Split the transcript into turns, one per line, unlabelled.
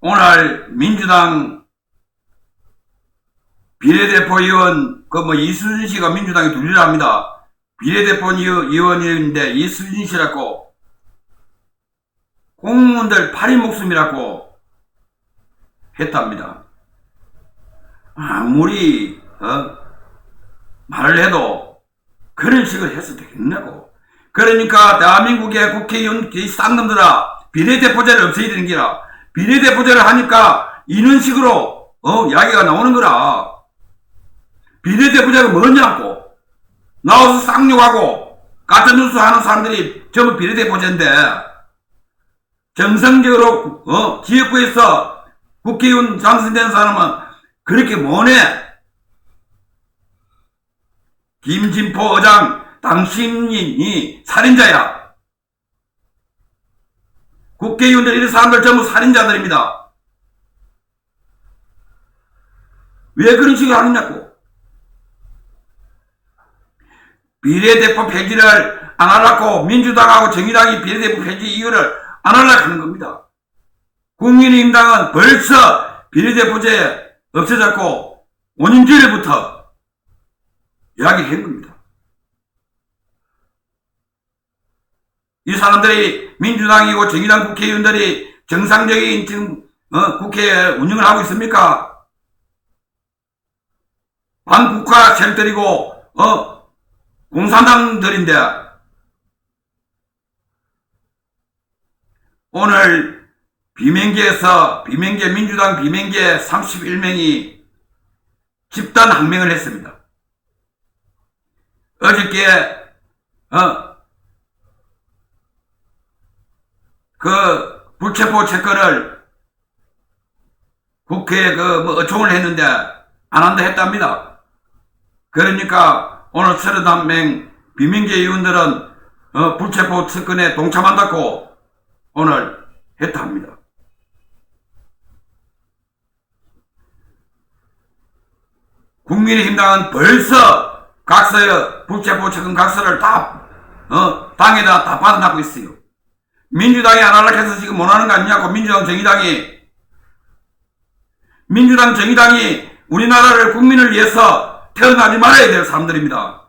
오늘 민주당 비례대표 의원 그 뭐 이수진 씨가 민주당에 둘이라 합니다. 비례대표 의원- 의원인데 이수진 씨라고 공무원들 파리 목숨이라고 했답니다. 아무리 어? 말을 해도 그런 식으로 해서 되겠냐고. 그러니까 대한민국의 국회의원 이 쌍놈들아 비례대표제를 없애야 되는 기라. 비례대표제를 하니까 이런 식으로 어 이야기가 나오는 거라. 비례대표제가 뭐냐고. 나와서 쌍욕하고 가짜뉴스 하는 사람들이 전부 비례대표제인데 정상적으로 어 지역구에서 국회의원 당선된 사람은 그렇게 뭐네? 김진포 의장 당신이 살인자야. 국회의원들 이런 사람들 전부 살인자들입니다. 왜 그런 식으로 하느냐고. 비례대표 폐지를 안 하려고 민주당하고 정의당이 비례대표 폐지 이유를 안 하려고 하는 겁니다. 국민의힘당은 벌써 비례대표제 없어졌고 5년 전에부터 이야기를 한 겁니다. 이 사람들이 민주당이고 정의당 국회의원들이 정상적인 지금 어, 국회 운영을 하고 있습니까? 반국가 세력들이고 어, 공산당들인데 오늘 비명계에서 비명계 민주당 비명계 31명이 집단 항명을 했습니다. 어저께 어, 그 불체포 채권을 국회에 그뭐 어총을 했는데 안 한다 했답니다. 그러니까 오늘 31명 비명계 의원들은 어, 불체포 채권에 동참한다고 오늘 했다 합니다. 국민의힘당은 벌써 각서의 불체포 채권 각서를 다 어, 당에다 다 받아놓고 있어요. 민주당이 안 하려고 해서 지금 못하는 거 아니냐고 민주당 정의당이 민주당 정의당이 우리나라를 국민을 위해서 태어나지 말아야 될 사람들입니다.